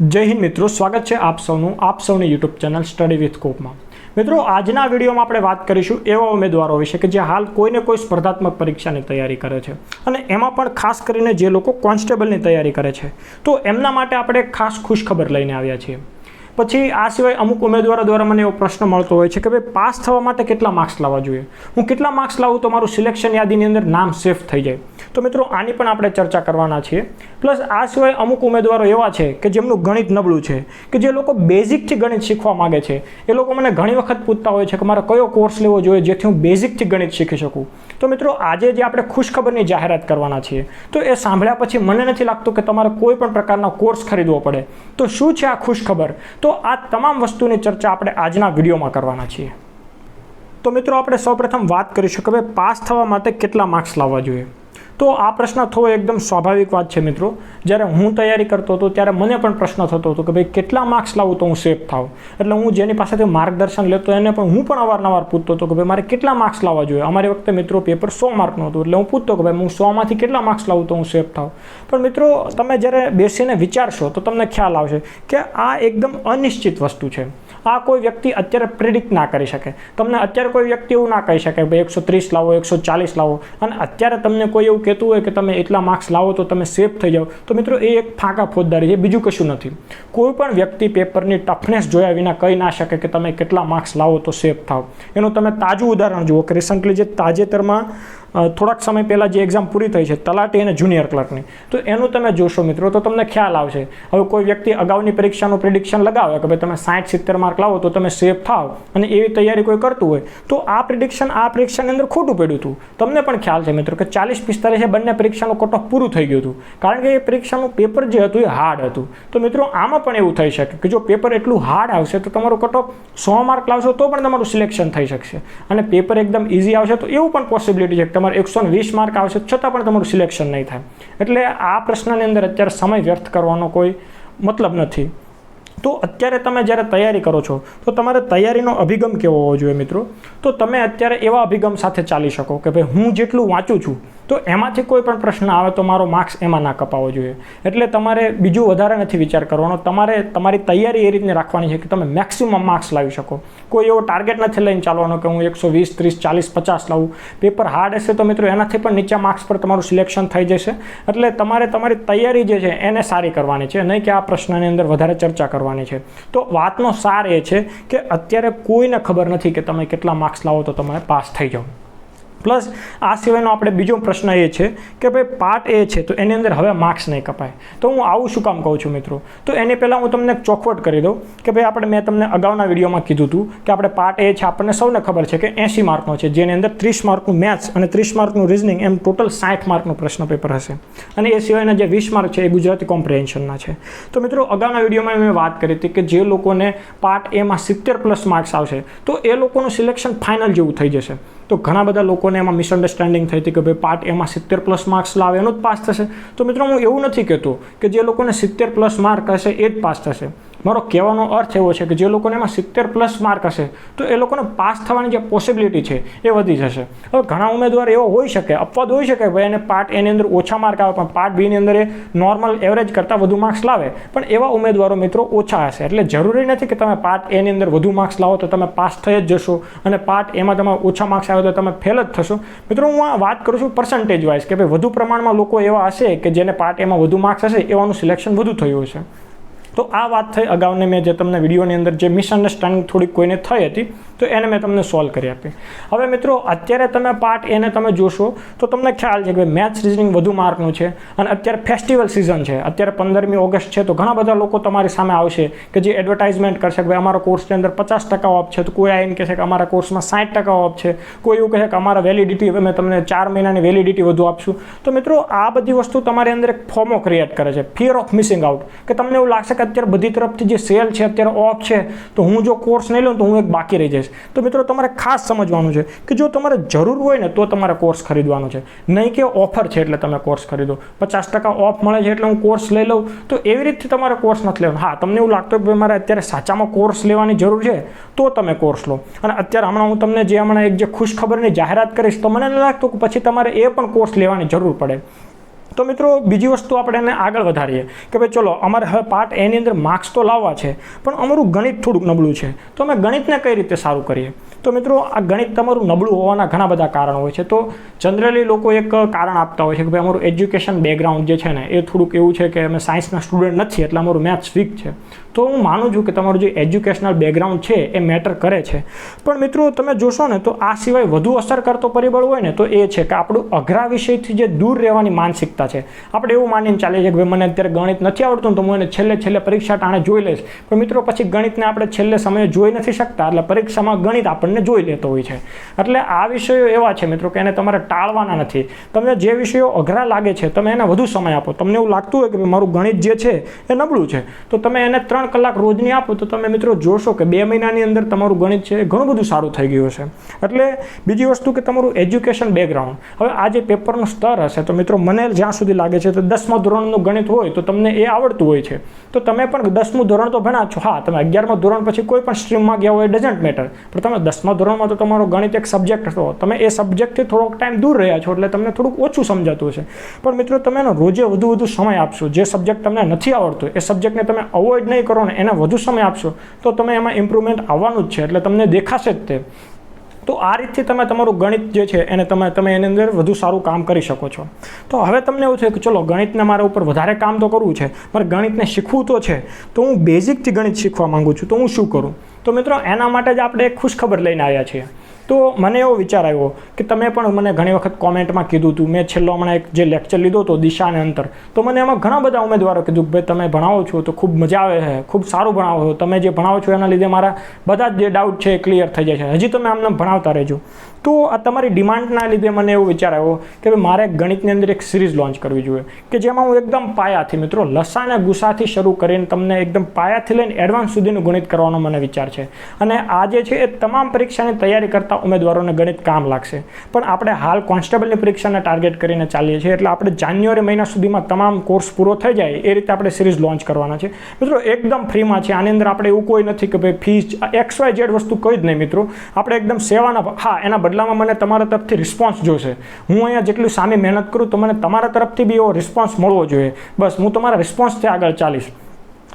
જય હિન્દ મિત્રો, સ્વાગત છે આપ સૌનું, આપ સૌની યુટ્યુબ ચેનલ સ્ટડી વિથ કોપમાં મિત્રો, આજના વિડીયોમાં આપણે વાત કરીશું એવા ઉમેદવારો વિશે કે જે હાલ કોઈને કોઈ સ્પર્ધાત્મક પરીક્ષાની તૈયારી કરે છે. અને એમાં પણ ખાસ કરીને જે લોકો કોન્સ્ટેબલની તૈયારી કરે છે. તો એમના માટે આપણે ખાસ ખુશખબર લઈને આવ્યા છીએ. પછી આ સિવાય અમુક ઉમેદવારો દ્વારા મને એવો પ્રશ્ન મળતો હોય છે કે ભાઈ, પાસ થવા માટે કેટલા માર્ક્સ લાવવા જોઈએ? હું કેટલા માર્ક્સ લાવું તો મારું સિલેક્શન યાદીની અંદર નામ સેફ થઈ જાય? તો મિત્રો, આની પણ આપણે ચર્ચા કરવાના છીએ. પ્લસ આ સિવાય અમુક ઉમેદવારો એવા છે કે જેમનું ગણિત નબળું છે, કે જે લોકો બેઝિકથી ગણિત શીખવા માગે છે. એ લોકો મને ઘણી વખત પૂછતા હોય છે કે મારે કયો કોર્સ લેવો જોઈએ જેથી હું બેઝિકથી ગણિત શીખી શકું? તો મિત્રો, આજે જે આપણે ખુશખબરની જાહેરાત કરવાના છીએ, તો એ સાંભળ્યા પછી મને નથી લાગતું કે તમારે કોઈ પણ પ્રકારનો કોર્સ ખરીદવો પડે. તો શું છે આ ખુશખબર? તો આ તમામ વસ્તુની ચર્ચા આપણે આજના વિડીયોમાં કરવાના છીએ. તો મિત્રો, આપણે સૌપ્રથમ વાત કરીશું કે ભાઈ પાસ થવા માટે કેટલા માર્ક્સ લાવવા જોઈએ? તો આ પ્રશ્ન થવો એકદમ સ્વાભાવિક વાત છે મિત્રો. જ્યારે હું તૈયારી કરતો હતો, ત્યારે મને પણ પ્રશ્ન થતો હતો કે ભાઈ, કેટલા માર્ક્સ લાવું તો હું સેફ થાવ એટલે હું જેની પાસેથી માર્ગદર્શન લેતો એને પણ હું પણ અવારનવાર પૂછતો હતો કે ભાઈ, મારે કેટલા માર્ક્સ લાવવા જોઈએ? અમારી વખતે મિત્રો પેપર સો માર્કનું હતું. એટલે હું પૂછતો કે ભાઈ, હું સોમાંથી કેટલા માર્ક્સ લાવું તો હું સેફ થાવ પણ મિત્રો, તમે જ્યારે બેસીને વિચારશો તો તમને ખ્યાલ આવશે કે આ એકદમ અનિશ્ચિત વસ્તુ છે. આ કોઈ વ્યક્તિ અત્યારે પ્રિડિક્ટ ના કરી શકે. તમને અત્યારે કોઈ વ્યક્તિ એવું ના કહી શકે, ભાઈ, એકસો ત્રીસ લાવો, એકસો ચાલીસ લાવો. અને અત્યારે તમને કોઈ એવું કહેતું હોય કે તમે એટલા માર્ક્સ લાવો તો તમે સેફ થઈ જાઓ. તો મિત્રો, એ એક ફાંકા ફોજદારી છે, બીજું કશું નથી. કોઈ પણ વ્યક્તિ પેપરની ટફનેસ જોયા વિના કહી ના શકે કે તમે કેટલા માર્ક્સ લાવો તો સેફ થાવ એનું તમે તાજું ઉદાહરણ જુઓ કે રિસન્ટલી જે તાજેતરમાં થોડાક સમય પહેલાં જે એક્ઝામ પૂરી થઈ છે, તલાટી અને જુનિયર ક્લર્કની તો એનું તમે જોશો મિત્રો, તો તમને ખ્યાલ આવશે. હવે કોઈ વ્યક્તિ અગાઉની પરીક્ષાનું પ્રિડિક્શન લગાવે કે ભાઈ તમે સાઠ સિત્તેર માર્ક લાવો, તો તમે સેફ થાવ અને એવી તૈયારી કોઈ કરતું હોય, તો આ પ્રિડિક્શન આ પરીક્ષાની અંદર ખોટું પડ્યું હતું. તમને પણ ખ્યાલ છે મિત્રો કે ચાલીસ પિસ્તાલીસ બંને પરીક્ષાનું કટ ઓફ પૂરું થઈ ગયું હતું. કારણ કે એ પરીક્ષાનું પેપર જે હતું એ હાર્ડ હતું. તો મિત્રો, આમાં પણ એવું થઈ શકે કે જો પેપર એટલું હાર્ડ આવશે, તો તમારું કટ ઓફ સો માર્ક લાવશો, તો પણ તમારું સિલેક્શન થઈ શકશે. અને પેપર એકદમ ઇઝી આવશે, તો એવું પણ પોસિબિલિટી છે તમારે એકસો વીસ માર્ક આવશે છતાં પણ તમારું સિલેક્શન નહીં થાય. એટલે આ પ્રશ્નની અંદર અત્યારે સમય વ્યર્થ કરવાનો કોઈ મતલબ નથી. તો અત્યારે તમે જ્યારે તૈયારી કરો છો, તો તમારે તૈયારીનો અભિગમ કેવો હોવો જોઈએ મિત્રો? તો તમે અત્યારે એવા અભિગમ સાથે ચાલી શકો કે ભાઈ હું જેટલું વાંચું છું તો એમાંથી કોઈ પણ પ્રશ્ન આવે તો મારો માર્ક્સ એમાં ના કપાવો જોઈએ. એટલે તમારે બીજું વધારે નથી વિચાર કરવાનો. તમારે તમારી તૈયારી એ રીતની રાખવાની છે કે તમે મેક્સિમમ માર્ક્સ લાવી શકો. કોઈ એવો ટાર્ગેટ નથી લઈને ચાલવાનો કે હું એકસો વીસ, ત્રીસ, ચાલીસ, પચાસ લાવું. પેપર હાર્ડ હશે તો મિત્રો એનાથી પણ નીચા માર્ક્સ પર તમારું સિલેક્શન થઈ જશે. એટલે તમારે તમારી તૈયારી જે છે એને સારી કરવાની છે. નહીં કે આ પ્રશ્નની અંદર વધારે ચર્ચા કરવાની છે. તો વાતનો સાર એ છે કે અત્યારે કોઈને ખબર નથી કે તમે કેટલા માર્ક્સ લાવો તો તમે પાસ થઈ જાઓ. પ્લસ આ સિવાયનો આપણે બીજો પ્રશ્ન એ છે કે ભાઈ પાર્ટ એ છે, તો એની અંદર હવે માર્ક્સ નહીં કપાય. તો હું આવું શું કામ કહું છું મિત્રો? તો એની પહેલાં હું તમને ચોખવટ કરી દઉં કે ભાઈ આપણે મેં તમને અગાઉના વિડીયોમાં કીધું હતું કે આપણે પાર્ટ એ છે, આપણને સૌને ખબર છે કે એંસી માર્કનો છે, જેની અંદર ત્રીસ માર્કનું મેથ્સ અને ત્રીસ માર્કનું રિઝનિંગ એમ ટોટલ સાઠ માર્કનું પ્રશ્ન પેપર હશે. અને એ સિવાયના જે વીસ માર્ક છે, એ ગુજરાતી કોમ્પ્રિહેન્શનના છે. તો મિત્રો, અગાઉના વિડીયોમાં મેં વાત કરી હતી કે જે લોકોને પાર્ટ એમાં સિત્તેર પ્લસ માર્ક્સ આવશે, તો એ લોકોનું સિલેક્શન ફાઇનલ જેવું થઈ જશે. તો ઘણા બધા લોકોને એમાં મિસઅન્ડરસ્ટેન્ડિંગ થઈ હતી કે ભાઈ પાર્ટ એમાં સિત્તેર પ્લસ માર્ક્સ લાવે, એનો જ પાસ થશે. તો મિત્રો, હું એવું નથી કહેતો કે જે લોકોને સિત્તેર પ્લસ માર્ક હશે, એ જ પાસ થશે. મારો કહેવાનો અર્થ એવો છે કે જે લોકોને એમાં સિત્તેર પ્લસ માર્ક હશે, તો એ લોકોને પાસ થવાની જે પોસિબિલિટી છે એ વધી જશે. હવે ઘણા ઉમેદવાર એવો હોઈ શકે, અપવાદ હોઈ શકે, ભાઈ એને પાર્ટ એની અંદર ઓછા માર્ક આવે, પણ પાર્ટ બીની અંદર એ નોર્મલ એવરેજ કરતાં વધુ માર્ક્સ લાવે. પણ એવા ઉમેદવારો મિત્રો ઓછા હશે. એટલે જરૂરી નથી કે તમે પાર્ટ એની અંદર વધુ માર્ક્સ લાવો તો તમે પાસ થઈ જ જશો અને પાર્ટ એમાં તમારે ઓછા માર્ક્સ આવે તો તમે ફેલ જ થશો. મિત્રો, હું આ વાત કરું છું પર્સન્ટેજ વાઇઝ કે ભાઈ વધુ પ્રમાણમાં લોકો એવા હશે કે જેને પાર્ટ એમાં વધુ માર્ક્સ હશે, એવાનું સિલેક્શન વધુ થયું હશે. તો આ વાત થઈ અગાઉને મેં જે તમને વિડીયોની અંદર જે મિસઅન્ડરસ્ટેન્ડિંગ થોડીક કોઈને થઈ હતી, તો એને મેં તમને સોલ્વ કરી આપી. હવે મિત્રો, અત્યારે તમે પાર્ટ એને તમે જોશો, તો તમને ખ્યાલ છે કે મેથ્સ રિઝનિંગ વધુ માર્કનું છે અને અત્યારે ફેસ્ટિવલ સિઝન છે. અત્યારે પંદરમી ઓગસ્ટ છે, તો ઘણા બધા લોકો તમારી સામે આવશે કે જે એડવર્ટાઇઝમેન્ટ કરશે કે ભાઈ અમારા કોર્સની અંદર પચાસ ટકા ઓફ છે, તો કોઈ આવીને કહેશે કે અમારા કોર્સમાં સાઠ ટકા ઓફ છે, કોઈ એવું કહે કે અમારા વેલિડિટી મેં તમને ચાર મહિનાની વેલિડિટી વધુ આપશું. તો મિત્રો, આ બધી વસ્તુ તમારી અંદર એક ફોમો ક્રિએટ કરે છે ફિયર ઓફ મિસિંગ આઉટ કે તમને એવું લાગશે કે અત્યારે બધી તરફથી જે સેલ છે, અત્યારે ઓફ છે, તો હું જો કોર્સ નહીં લઉં તો હું એક બાકી રહી જઈશ. તો મિત્રો, તમારે ખાસ સમજવાનું છે કે જો તમારે જરૂર હોય ને તો તમારે કોર્સ ખરીદવાનો છે. નહીં કે ઓફર છે એટલે તમે કોર્સ ખરીદો. પચાસ ટકા ઓફ મળે છે એટલે હું કોર્સ લઈ લઉં. તો એવી રીતે તમારે કોર્સ નથી લેવાનો. હા, તમને એવું લાગતું કે મારે અત્યારે સાચામાં કોર્સ લેવાની જરૂર છે, તો તમે કોર્સ લો. અને અત્યારે હમણાં હું તમને જે હમણાં એક જે ખુશ ખબરની જાહેરાત કરીશ, તો મને લાગતું કે પછી તમારે એ પણ કોર્સ લેવાની જરૂર પડે. તો મિત્રો બીજી વસ્તુ આપણે એને આગળ વધારીએ કે ભાઈ ચલો, અમારે હવે પાર્ટ એની અંદર માર્ક્સ તો લાવવા છે, પણ અમારું ગણિત થોડુંક નબળું છે. તો અમે ગણિતને કઈ રીતે સારું કરીએ? તો મિત્રો, આ ગણિત તમારું નબળું હોવાના ઘણા બધા કારણો હોય છે. તો જનરલી લોકો એક કારણ આપતા હોય છે કે ભાઈ અમારું એજ્યુકેશન બેકગ્રાઉન્ડ જે છે ને, એ થોડુંક એવું છે કે અમે સાયન્સના સ્ટુડન્ટ નથી, એટલે અમારું મેથ્સ વીક છે. તો હું માનું છું કે તમારું જે એજ્યુકેશનલ બેકગ્રાઉન્ડ છે એ મેટર કરે છે. પણ મિત્રો, તમે જોશો ને, તો આ સિવાય વધુ અસર કરતો પરિબળ હોય ને, તો એ છે કે આપણું અઘરા વિષયથી જે દૂર રહેવાની માનસિકતા છે. આપણે એવું માનીને ચાલીએ છીએ કે ભાઈ, મને અત્યારે ગણિત નથી આવડતું તો હું એને છેલ્લે છેલ્લે પરીક્ષા ટાણે જોઈ લઈશ. પણ મિત્રો, પછી ગણિતને આપણે છેલ્લે સમયે જોઈ નથી શકતા, એટલે પરીક્ષામાં ગણિત આપણને જોઈ લેતો હોય છે. એટલે આ વિષયો એવા છે મિત્રો કે એને તમારે ટાળવાના નથી. તમને જે વિષયો અઘરા લાગે છે, તમે એને વધુ સમય આપો. તમને એવું લાગતું હોય કે મારું ગણિત જે છે એ નબળું છે. તો તમે એને ત્રણ કલાક રોજની આપો તો તમે મિત્રો જોશો કે બે મહિનાની અંદર તમારું ગણિત છે ઘણું બધું સારું થઈ ગયું છે એટલે બીજી વસ્તુ કે તમારું એજ્યુકેશન બેકગ્રાઉન્ડ હવે આ જે પેપરનું સ્તર હશે તો મિત્રો મને જ્યાં સુધી લાગે છે તો દસમા ધોરણનું ગણિત હોય તો તમને એ આવડતું હોય છે. તો તમે પણ દસમું ધોરણ તો ભણ્યા છો. હા, તમે અગિયારમા ધોરણ પછી કોઈ પણ સ્ટ્રીમમાં ગયા હોય ડઝન્ટ મેટર પણ તમે દસમા ધોરણમાં તો તમારો ગણિત એક સબ્જેક્ટ હતો. તમે એ સબ્જેક્ટથી થોડોક ટાઈમ દૂર રહ્યા છો એટલે તમને થોડુંક ઓછું સમજાતું છે પણ મિત્રો તમે એનો રોજે વધુ વધુ સમય આપશો. જે સબ્જેક્ટ તમને નથી આવડતો, એ સબ્જેક્ટને તમે અવોઇડ નહીં કરો ને એને વધુ સમય આપશો, તો તમે એમાં ઇમ્પ્રુવમેન્ટ આવવાનું જ છે, એટલે તમને દેખાશે જ તે. તો આ રીતથી તમે તમારું ગણિત જે છે એને તમે તમે એની અંદર વધુ સારું કામ કરી શકો છો. તો હવે તમને એવું છે કે ચલો ગણિતને મારા ઉપર વધારે કામ તો કરવું છે મારે ગણિતને શીખવું તો છે. તો હું બેઝિકથી ગણિત શીખવા માંગુ છું, તો હું શું કરું? તો મિત્રો એના માટે જ આપણે એક ખુશખબર લઈને આવ્યા છીએ. તો મને એવો વિચાર આવ્યો કે તમે પણ મને ઘણી વખત કોમેન્ટમાં કીધું હતું મેં છેલ્લો હમણાં એક જે લેક્ચર લીધો હતો દિશા અને અંતર. તો મને એમાં ઘણા બધા ઉમેદવારો કીધું કે ભાઈ, તમે ભણાવો છો તો ખૂબ મજા આવે છે, ખૂબ સારું ભણાવો છો. તમે જે ભણાવો છો એના લીધે મારા બધા જ જે ડાઉટ છે એ ક્લિયર થઈ જાય છે. હજી તમે આમને ભણાવતા રહેજો. તો આ તમારી ડિમાન્ડના લીધે મને એવો વિચાર આવ્યો કે ભાઈ, મારે ગણિતની અંદર એક સિરીઝ લોન્ચ કરવી જોઈએ. કે જેમાં હું એકદમ પાયાથી, મિત્રો લસા અને ગુસાથી શરૂ કરીને તમને એકદમ પાયાથી લઈને એડવાન્સ સુધીનું ગણિત કરવાનો મને વિચાર છે. અને આ જે છે એ તમામ પરીક્ષાની તૈયારી કરતા ઉમેદવારોને ગણિત કામ લાગશે. પણ આપણે હાલ કોન્સ્ટેબલની પરીક્ષાને ટાર્ગેટ કરીને ચાલીએ છીએ એટલે આપણે જાન્યુઆરી મહિના સુધીમાં તમામ કોર્સ પૂરો થઈ જાય એ રીતે આપણે સિરીઝ લોન્ચ કરવાના છે. મિત્રો, એકદમ ફ્રીમાં છે. આની અંદર આપણે એવું કોઈ નથી કે ભાઈ ફીસ એક્સ વાય ઝેડ વસ્તુ કોઈ જ નહીં મિત્રો. આપણે એકદમ સેવાના હા, એના બદલામાં મને તમારા તરફથી રિસ્પોન્સ જોશે. હું અહીંયા જેટલું સામે મહેનત કરું તો મને તમારા તરફથી બી એવો રિસ્પોન્સ મળવો જોઈએ. બસ, હું તમારા રિસ્પોન્સથી આગળ ચાલીશ.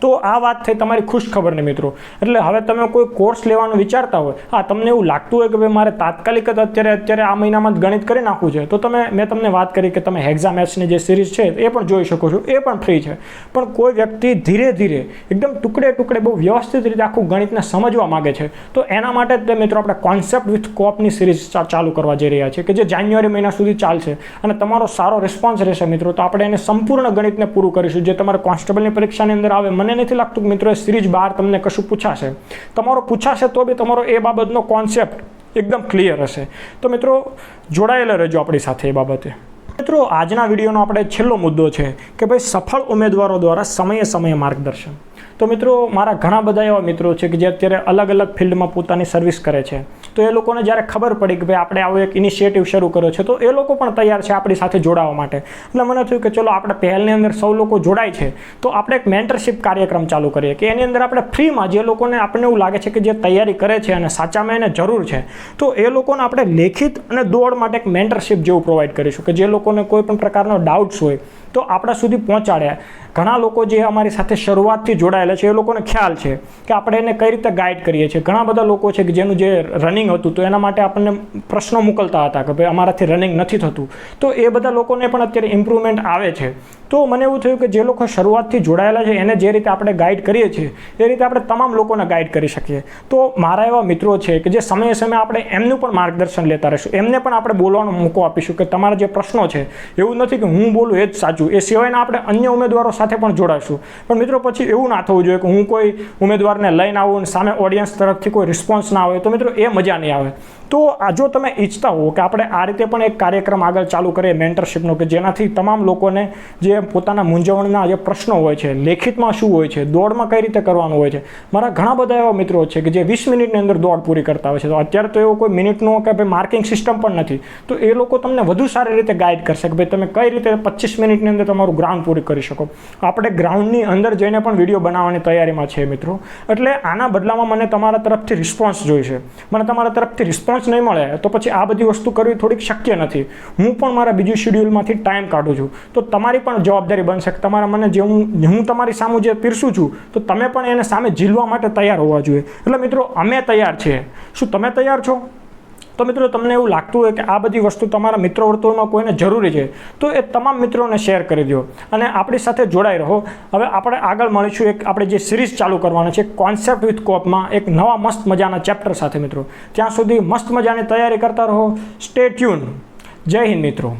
તો આ વાત થઈ તમારી ખુશ ને મિત્રો. એટલે હવે તમે કોઈ કોર્સ લેવાનું વિચારતા હોય હા તમને એવું લાગતું હોય કે ભાઈ મારે તાત્કાલિક જ અત્યારે અત્યારે આ મહિનામાં જ ગણિત કરી નાખવું છે, તો તમે, મેં તમને વાત કરી કે તમે હેક્ઝા મેથ્સની જે સિરીઝ છે, એ પણ જોઈ શકો છો, એ પણ ફ્રી છે. પણ કોઈ વ્યક્તિ ધીરે ધીરે, એકદમ ટુકડે ટુકડે બહુ વ્યવસ્થિત રીતે આખું ગણિતને સમજવા માગે છે, તો એના માટે તે મિત્રો આપણે કોન્સેપ્ટ વિથ કોપની સિરીઝ ચાલુ કરવા જઈ રહ્યા છે કે જે જાન્યુઆરી મહિના સુધી ચાલશે, અને તમારો સારો રિસ્પોન્સ રહેશે મિત્રો, તો આપણે એને સંપૂર્ણ ગણિતને પૂરું કરીશું, જે તમારે કોન્સ્ટેબલની પરીક્ષાની અંદર આવે, મને નથી લાગતું કે મિત્રો સિરીઝ બહાર તમને કશું પૂછાશે. તમારો પૂછાશે તો બી તમારો એ બાબતનો કોન્સેપ્ટ એકદમ ક્લિયર હશે. તો મિત્રો, જોડાયેલા રહેજો આપણી સાથે એ બાબતે. મિત્રો, આજના વિડીયોનો આપણે છેલ્લો મુદ્દો છે કે ભાઈ, સફળ ઉમેદવારો દ્વારા સમયે સમયે માર્ગદર્શન. તો મિત્રો, મારા ઘણા બધા એવા મિત્રો છે કે જે અત્યારે અલગ અલગ ફિલ્ડમાં પોતાની સર્વિસ કરે છે. તો એ લોકોને જ્યારે ખબર પડી કે ભાઈ આપણે આવો એક ઇનિશિયેટિવ શરૂ કર્યો છે, તો એ લોકો પણ તૈયાર છે આપણી સાથે જોડાવા માટે. એટલે મને થયું કે ચલો આપણે પહેલની અંદર સૌ લોકો જોડાય છે, તો આપણે એક મેન્ટરશિપ કાર્યક્રમ ચાલુ કરીએ કે એની અંદર આપણે ફ્રીમાં જે લોકોને આપણને એવું લાગે છે કે જે તૈયારી કરે છે અને સાચામાં એને જરૂર છે, તો એ લોકોને આપણે લેખિત અને દોડ માટે એક મેન્ટરશિપ જેવું પ્રોવાઈડ કરીશું કે જે લોકોને કોઈ પણ પ્રકારનો ડાઉટ્સ હોય, તો આપણા સુધી પહોંચાડ્યા ઘણા લોકો જે અમારી સાથે શરૂઆતથી જોડાયેલા છે, એ લોકોને ખ્યાલ છે કે આપણે એને કઈ રીતે ગાઈડ કરીએ છીએ. ઘણા બધા લોકો છે કે જેનું જે રનિંગ હતું, તો એના માટે આપણને પ્રશ્નો મોકલતા હતા કે ભાઈ અમારાથી રનિંગ નથી થતું. તો એ બધા લોકોને પણ અત્યારે ઇમ્પ્રુવમેન્ટ આવે છે. તો મને એવું થયું કે જે લોકો શરૂઆતથી જોડાયેલા છે, એને જે રીતે આપણે ગાઈડ કરીએ છીએ, એ રીતે આપણે તમામ લોકોને ગાઈડ કરી શકીએ. તો મારા એવા મિત્રો છે કે જે સમયે સમયે આપણે એમનું પણ માર્ગદર્શન લેતા રહીશું. એમને પણ આપણે બોલવાનો મોકો આપીશું કે તમારા જે પ્રશ્નો છે, એવું નથી કે હું બોલું એ જ સાચું. એ સિવાયના આપણે અન્ય ઉમેદવારો સાથે પણ જોડાશું. પણ મિત્રો પછી એવું ના થવું જોઈએ કે હું કોઈ ઉમેદવારને લઈને આવું અને સામે ઓડિયન્સ તરફથી કોઈ રિસ્પોન્સ ના આવે તો મિત્રો એ મજા નહીં આવે. તો આ જો તમે ઈચ્છતા હો કે આપણે આ રીતે પણ એક કાર્યક્રમ આગળ ચાલુ કરીએ મેન્ટરશિપનો કે જેનાથી તમામ લોકોને જે પોતાના મૂંઝવણના જે પ્રશ્નો હોય છે, લેખિતમાં શું હોય છે, દોડમાં કઈ રીતે કરવાનું હોય છે, મારા ઘણા બધા એવા મિત્રો છે કે જે વીસ મિનિટની અંદર દોડ પૂરી કરતા હોય છે. તો અત્યારે તો એવો કોઈ મિનિટનો કે ભાઈ માર્કિંગ સિસ્ટમ પણ નથી. તો એ લોકો તમને વધુ સારી રીતે ગાઈડ કરશે કે ભાઈ તમે કઈ રીતે પચીસ મિનિટની અંદર તમારું ગ્રાઉન્ડ પૂરી કરી શકો. આપણે ગ્રાઉન્ડની અંદર જઈને પણ વીડિયો બનાવવાની તૈયારીમાં છે મિત્રો. એટલે આના બદલામાં મને તમારા તરફથી રિસ્પોન્સ જોઈશે મને તમારા તરફથી રિસ્પોન્સ નહીં મળે તો પછી આ બધી વસ્તુ કરવી થોડીક શક્ય નથી. હું પણ મારા બીજું શેડ્યુલમાંથી ટાઈમ કાઢું છું. તો તમારી પણ જવાબદારી બનશે કે તમારા મને જે હું હું તમારી સામું જે પીરસું છું, તો તમે પણ એને સામે ઝીલવા માટે તૈયાર હોવા જોઈએ. એટલે મિત્રો, અમે તૈયાર છીએ શું તમે તૈયાર છો? તો મિત્રો, તમને એવું લાગતું હોય કે આ બધી વસ્તુ તમારા મિત્રો વર્તુળમાં કોઈને જરૂરી છે, તો એ તમામ મિત્રોને શેર કરી દો અને આપણી સાથે જોડાઈ રહો. હવે આપણે આગળ મળીશું એક આપણે જે સિરીઝ ચાલુ કરવાના છે કોન્સેપ્ટ વિથ કોપમાં એક નવા મસ્ત મજાના ચેપ્ટર સાથે મિત્રો. ત્યાં સુધી મસ્ત મજાની તૈયારી કરતા રહો. સ્ટે ટ્યુન જય હિન્દ મિત્રો.